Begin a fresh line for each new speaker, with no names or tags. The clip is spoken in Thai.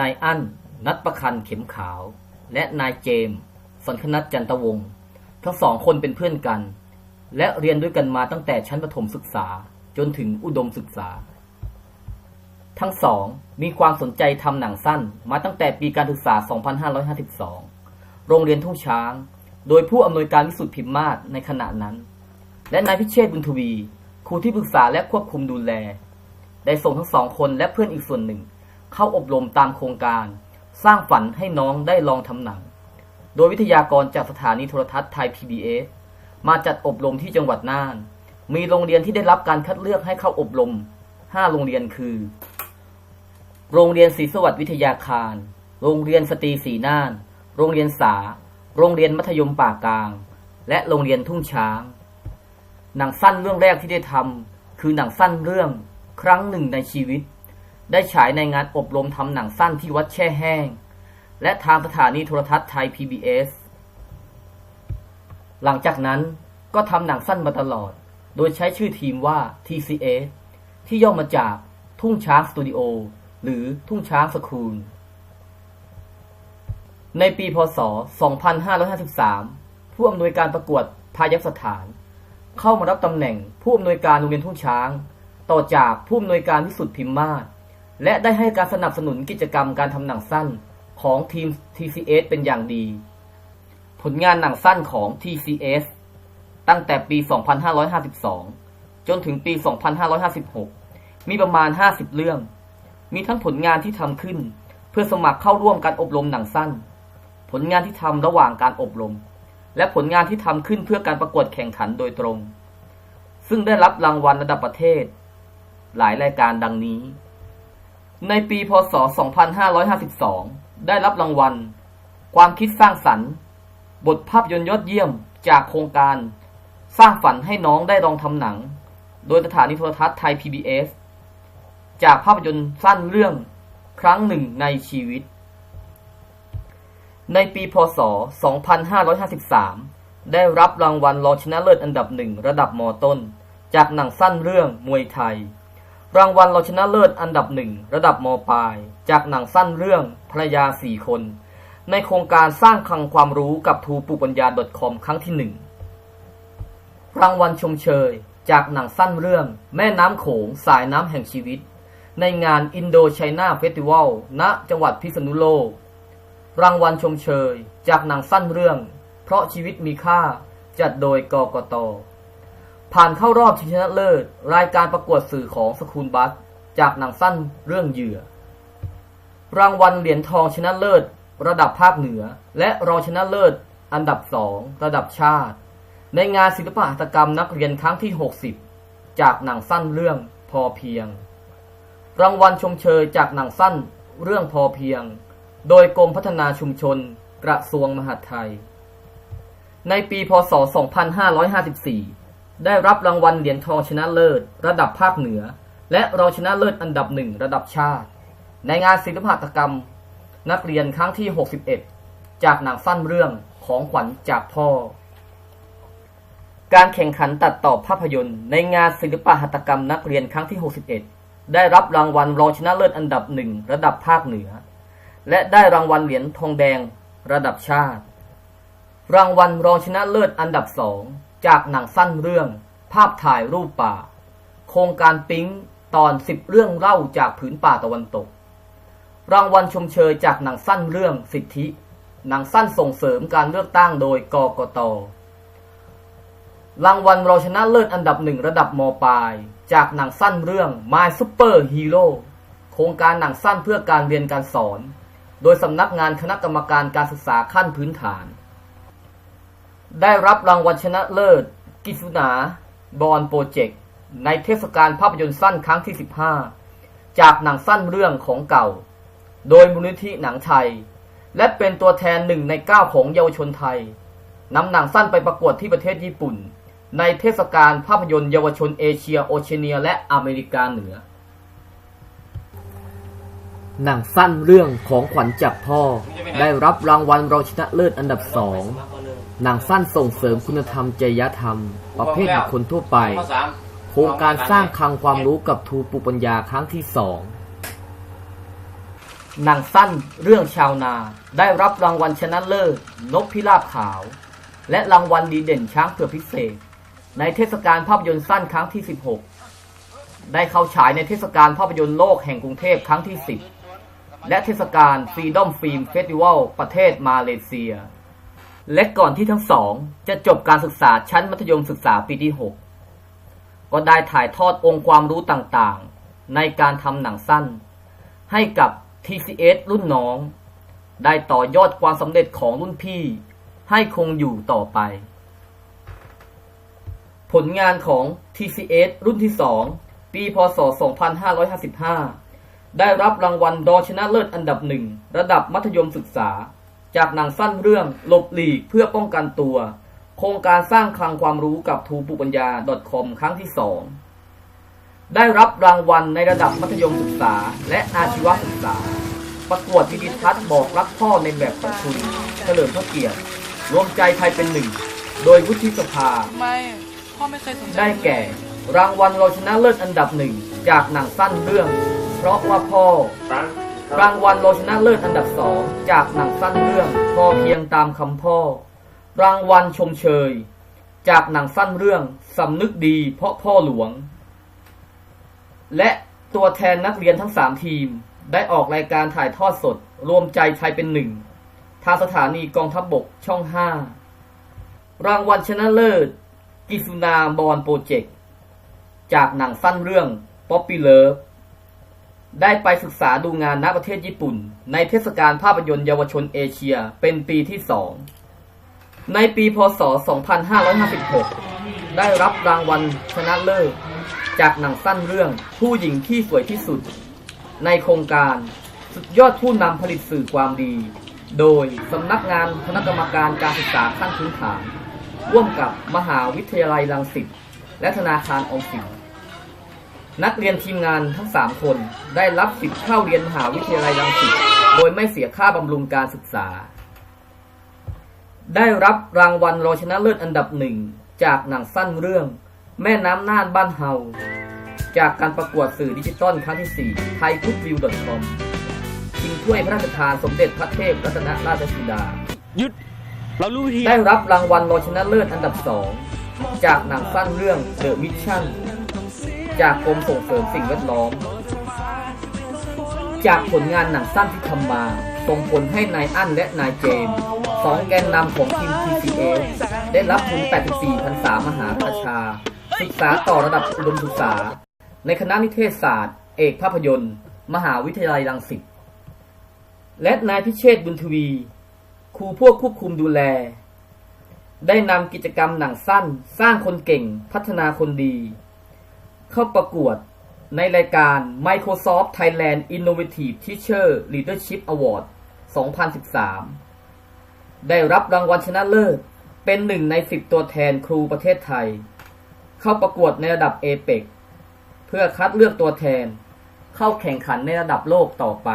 นายอั้นนัดประคันเข็มขาว และนายเจมส์สันคนัทจันตวงศ์ทั้งสองคนเป็นเพื่อนกัน และเรียนด้วยกันมาตั้งแต่ชั้นประถมศึกษาจนถึงอุดมศึกษา ทั้งสองมีความสนใจทำหนังสั้นมาตั้งแต่ปีการศึกษา 2552 โรงเรียนทุ่งช้าง โดยผู้อำนวยการวิสุทธิพิมมาศในขณะนั้น และนายพิเชษบุญทวี ครูที่ปรึกษาและควบคุมดูแล ได้ส่งทั้งสองคนและเพื่อนอีกส่วนหนึ่ง เข้าอบรมตามโครงการ สร้างฝันให้น้องได้ลองทำหนัง โดยวิทยากรจากสถานีโทรทัศน์ไทย PBS มาจัดอบรมที่จังหวัดน่าน มีโรงเรียนที่ได้รับการคัดเลือกให้เข้าอบรม 5 โรงเรียนคือ โรงเรียนศรีสวัสดิ์วิทยาคาร โรงเรียนสตรีศรีน่าน โรงเรียนสา โรงเรียนมัธยมป่ากลาง และโรงเรียนทุ่งช้าง หนังสั้นเรื่องแรกที่ได้ทำคือหนังสั้นเรื่องครั้งหนึ่งในชีวิต ได้ฉายในงานอบรมทำหนังสั้นที่วัดแช่แห้ง และทางสถานีโทรทัศน์ไทย PBS หลังจากนั้นก็ทำหนังสั้นมาตลอด โดยใช้ชื่อทีมว่า TCS ที่ย่อมาจากทุ่งช้างสตูดิโอหรือทุ่งช้างสคูล ในปีพศ 2553 ผู้อำนวยการประกวดพายักสถาน เข้ามารับตำแหน่งผู้อำนวยการโรงเรียนทุ่งช้าง ต่อจากผู้อำนวยการวิสุทธิพิมมาศ และได้ให้การสนับสนุนกิจกรรมการทำหนังสั้นของทีม TCS เป็นอย่างดี ผลงานหนังสั้นของ TCS ตั้งแต่ปี 2552 จนถึงปี 2556 มีประมาณ 50 เรื่อง มีทั้งผลงานที่ทำขึ้น เพื่อสมัครเข้าร่วมการอบรมหนังสั้น ผลงานที่ทำระหว่างการอบรม และผลงานที่ทำขึ้นเพื่อการประกวดแข่งขันโดยตรง ซึ่งได้รับรางวัลระดับประเทศ หลายรายการดังนี้ ในปีพศ 2552 ได้รับรางวัล ความคิดสร้างสรรค์ บทภาพยนตร์ยอดเยี่ยมจากโครงการ สร้างฝันให้น้องได้ลองทำหนัง โดยสถานีโทรทัศน์ไทย PBS จากภาพยนตร์สั้นเรื่องครั้งหนึ่งในชีวิต ในปีพศ 2553 ได้รับรางวัลรองชนะเลิศอันดับหนึ่งระดับมต้น จากหนังสั้นเรื่องมวยไทย รางวัลรองชนะเลิศอันดับหนึ่งระดับมปลาย จากหนังสั้นเรื่องภรรยาสี่คน ในโครงการสร้างคลังความรู้กับทูปูปัญญา .com ครั้งที่หนึ่งรางวัลชมเชย จากหนังสั้นเรื่อง แม่น้ำโขงสายน้ำแห่งชีวิต ในงานอินโดไชน่าเฟสติวัลณจังหวัดพิษณุโลก รางวัลชมเชย จากหนังสั้นเรื่อง เพราะชีวิตมีค่าจัดโดยกกต ผ่านเข้ารอบชิงชนะเลิศ รายการประกวดสื่อของสคูลบัส จากหนังสั้นเรื่องเหยื่อ รางวัลเหรียญทองชนะเลิศ ระดับภาคเหนือ และรองชนะเลิศ อันดับสองระดับชาติ ในงานศิลปหัตถกรรมนักเรียนครั้งที่ 60 จากหนังสั้นเรื่องพอเพียง รางวัลชมเชยจากหนังสั้นเรื่องพอเพียง โดยกรมพัฒนาชุมชน กระทรวงมหาดไทย ในปีพศ 2554 ได้รับรางวัลเหรียญทองชนะเลิศ ระดับภาคเหนือ และรองชนะเลิศอันดับหนึ่งระดับชาติ ในงานศิลปหัตถกรรม นักเรียนครั้งที่ 61 จากหนังสั้นเรื่องของขวัญจากพ่อ การแข่งขันตัดต่อภาพยนตร์ ในงานศิลปหัตถกรรมนักเรียนครั้งที่ 61 ได้รับรางวัลรองชนะเลิศอันดับหนึ่งระดับภาคเหนือ และได้รางวัลเหรียญทองแดง ระดับชาติ รางวัลรองชนะเลิศอันดับสอง จากหนังสั้นเรื่อง ภาพถ่ายรูปป่า โครงการปิ๊งตอนสิบเรื่องเล่าจากผืนป่าตะวันตก รางวัลชมเชยจากหนังสั้นเรื่องสิทธิ หนังสั้นส่งเสริมการเลือกตั้งโดยกกต รางวัลรองชนะเลิศอันดับหนึ่งระดับมปลาย จากหนังสั้นเรื่อง My Super Hero โครงการหนังสั้นเพื่อการเรียนการสอน โดยสำนักงานคณะกรรมการการศึกษาขั้นพื้นฐาน ได้รับรางวัลชนะเลิศ กิษุนาบอลโปรเจกต์ ในเทศกาลภาพยนตร์สั้นครั้งที่ 15 จากหนังสั้นเรื่องของเก่า โดยมูลนิธิหนังไทย และเป็นตัวแทนหนึ่งในเก้าของเยาวชนไทยนำหนังสั้นไปประกวดที่ประเทศญี่ปุ่น ในเทศกาลภาพยนตร์เยาวชนเอเชียโอเชียเนีย และอเมริกาเหนือ หนังสั้นเรื่องของขวัญจากพ่อ ได้รับรางวัลรองชนะเลิศอันดับสอง หนังสั้นส่งเสริมคุณธรรมจริยธรรม ประเภทบุคคลทั่วไป โครงการสร้างคลังความรู้กับทูปุปัญญาครั้งที่สองหนังสั้นเรื่องชาวนาได้รับรางวัลชนะเลิศนกพิราบขาว และรางวัลดีเด่นช้างเผือกพิเศษ ในเทศกาลภาพยนตร์สั้นครั้งที่ 16 ได้เข้าฉายในเทศกาลภาพยนตร์โลกแห่งกรุงเทพครั้งที่ 10 และเทศกาลฟรีดอมฟิล์มเฟสติวัลประเทศมาเลเซีย และก่อนที่ทั้งสองจะจบการศึกษาชั้นมัธยมศึกษาปีที่ 6 ก็ได้ถ่ายทอดองค์ความรู้ต่างๆ ในการทำหนังสั้น ให้กับ TCS รุ่นน้อง ได้ต่อยอดความสำเร็จของรุ่นพี่ ให้คงอยู่ต่อไป ผลงานของ TCS รุ่นที่ 2 ปีพศ 2555 ได้รับรางวัลรองชนะเลิศอันดับหนึ่งระดับมัธยมศึกษา จากหนังสั้นเรื่องหลบหลีกเพื่อป้องกันตัว โครงการสร้างคลังความรู้กับทูปุปัญญา .com ครั้งที่ 2 ได้รับรางวัลในระดับมัธยมศึกษา และอาชีวศึกษา ประกวดวิดิทัศน์บอกรักพ่อในแบบของคุณเฉลิมพระเกียรติรวมใจไทยเป็นหนึ่ง โดยวุฒิสภา
ไม่พ่อไม่เคยสนใจ
ได้แก่ รางวัลรองชนะเลิศอันดับหนึ่งจากหนังสั้นเรื่อง เพราะว่าพ่อ รางวัลรองชนะเลิศอันดับสองจากหนังสั้นเรื่องพอเพียงตามคำพ่อ รางวัลชมเชย จากหนังสั้นเรื่องสำนึกดีเพราะพ่อหลวง และตัวแทนนักเรียนทั้งสามทีม ได้ออกรายการถ่ายทอดสด รวมใจไทยเป็นหนึ่งทางสถานีกองทัพบบกช่อง 5 รางวัลชนะเลิศ กิสุนาบอลโปรเจกต์ จากหนังสั้นเรื่อง Poppy Love ได้ไปศึกษาดูงานณประเทศญี่ปุ่น ในเทศกาลภาพยนตร์เยาวชนเอเชียเป็นปีที่สอง ในปีพศ 2556 ได้รับรางวัลชนะเลิศจากหนังสั้นเรื่องผู้หญิงที่สวยที่สุด ในโครงการสุดยอดผู้นำผลิตสื่อความดี โดยสำนักงานคณะกรรมการการศึกษาขั้นพื้นฐาน ร่วมกับมหาวิทยาลัยรังสิตและธนาคารออมสิน นักเรียนทีมงานทั้ง 3 คนได้รับสิทธิ์เข้าเรียนมหาวิทยาลัยรังสิตโดยไม่เสียค่าบำรุงการศึกษา ได้รับรางวัลรองชนะเลิศอันดับหนึ่งจากหนังสั้นเรื่อง แม่น้ำน่านบ้านเฮา จากการประกวดสื่อดิจิตอลครั้งที่ 4 ไทยคุกวิว .com ชิงถ้วยพระราชทานสมเด็จพระเทพรัตนราชสุดา
หยุดเรารู้วิธี
ได้รับรางวัลรองชนะเลิศอันดับสองจากหนังสั้นเรื่อง The Mission จากกรมส่งเสริมสิ่งแวดล้อม จากผลงานหนังสั้นที่ทำมาส่งผลให้นายอั้นและนายเจมส์สองแกนนำของทีม TCS ได้รับทุน 84พรรษามหาราชา ศึกษาต่อระดับอุดมศึกษา ในคณะนิเทศศาสตร์ เอกภาพยนตร์ มหาวิทยาลัยรังสิต และนายพิเชษบุญทวี ครูพวกควบคุมดูแล ได้นำกิจกรรมหนังสั้น สร้างคนเก่ง พัฒนาคนดี เข้าประกวดในรายการ Microsoft Thailand Innovative Teacher Leadership Award 2013 ได้รับรางวัลชนะเลิศ เป็นหนึ่งใน 10 ตัวแทนครูประเทศไทย เข้าประกวดในระดับเอเปกเพื่อคัดเลือกตัวแทน เข้าแข่งขันในระดับโลกต่อไป